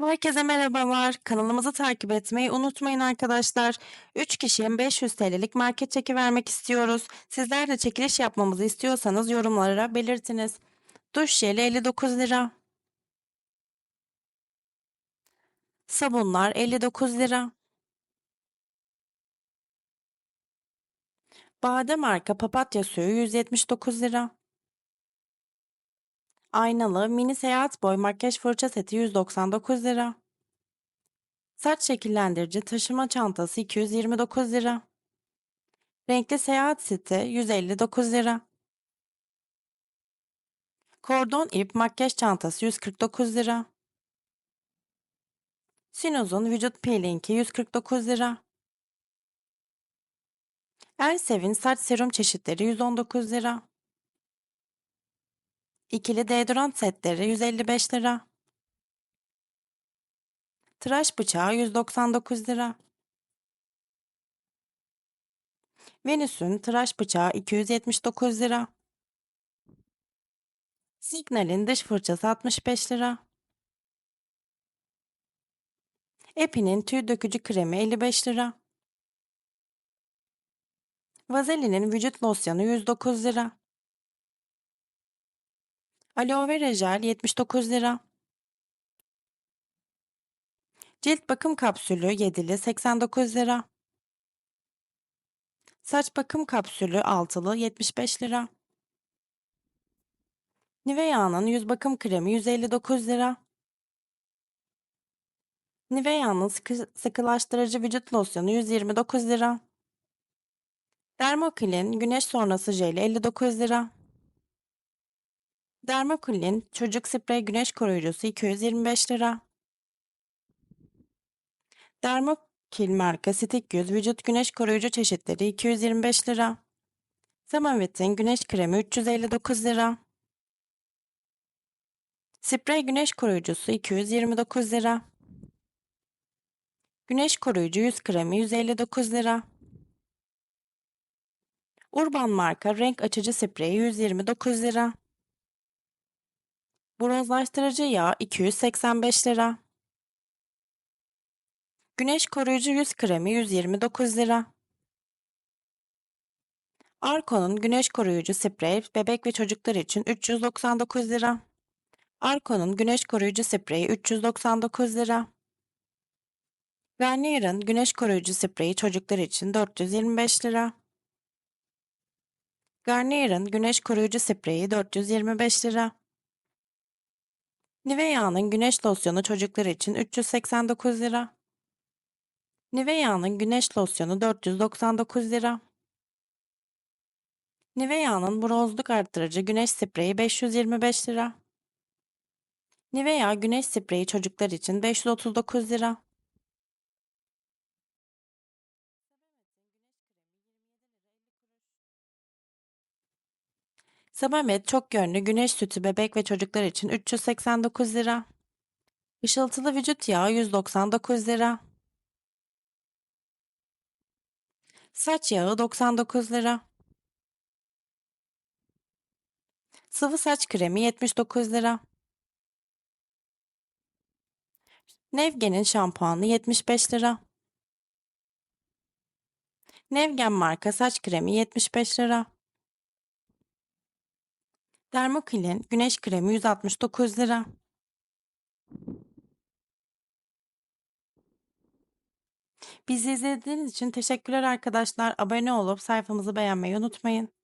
Herkese merhabalar. Kanalımızı takip etmeyi unutmayın arkadaşlar. 3 kişiye 500 TL'lik market çeki vermek istiyoruz. Sizler de çekiliş yapmamızı istiyorsanız yorumlara belirtiniz. Duş jeli 59 lira. Sabunlar 59 lira. Bade marka papatya suyu 179 lira. Aynalı mini seyahat boy makyaj fırça seti 199 lira. Saç şekillendirici taşıma çantası 229 lira. Renkli seyahat seti 159 lira. Kordon ip makyaj çantası 149 lira. Sinoz'un vücut peelingi 149 lira. Elsev'in saç serum çeşitleri 119 lira. İkili deodorant setleri 155 lira. Tıraş bıçağı 199 lira. Venüs'ün tıraş bıçağı 279 lira. Signal'in dış fırçası 65 lira. Epi'nin tüy dökücü kremi 55 lira. Vaselin'in vücut losyonu 109 lira. Aloe vera jel 79 lira. Cilt bakım kapsülü 7'li 89 lira. Saç bakım kapsülü 6'lı 75 lira. Nivea'nın yüz bakım kremi 159 lira. Nivea'nın sıkı, sıkılaştırıcı vücut losyonu 129 lira. Dermoklin güneş sonrası jeli 59 lira. Dermoklin çocuk sprey güneş koruyucusu 225 lira. Dermokil marka stick yüz vücut güneş koruyucu çeşitleri 225 lira. Samavet'in güneş kremi 359 lira. Sprey güneş koruyucusu 229 lira. Güneş koruyucu yüz kremi 159 lira. Urban marka renk açıcı spreyi 129 lira. Bronzlaştırıcı yağ 285 lira. Güneş koruyucu yüz kremi 129 lira. Arko'nun güneş koruyucu sprey bebek ve çocuklar için 399 lira. Arko'nun güneş koruyucu spreyi 399 lira. Garnier'ın güneş koruyucu spreyi çocuklar için 425 lira. Garnier'ın güneş koruyucu spreyi 425 lira. Nivea'nın güneş losyonu çocuklar için 389 lira. Nivea'nın güneş losyonu 499 lira. Nivea'nın bronzluk arttırıcı güneş spreyi 525 lira. Nivea güneş spreyi çocuklar için 539 lira. Sabamet çok yönlü güneş sütü bebek ve çocuklar için 389 lira. Işıltılı vücut yağı 199 lira. Saç yağı 99 lira. Sıvı saç kremi 79 lira. Nevgen'in şampuanı 75 lira. Nevgen marka saç kremi 75 lira. Dermokil'in güneş kremi 169 lira. Bizi izlediğiniz için teşekkürler arkadaşlar. Abone olup sayfamızı beğenmeyi unutmayın.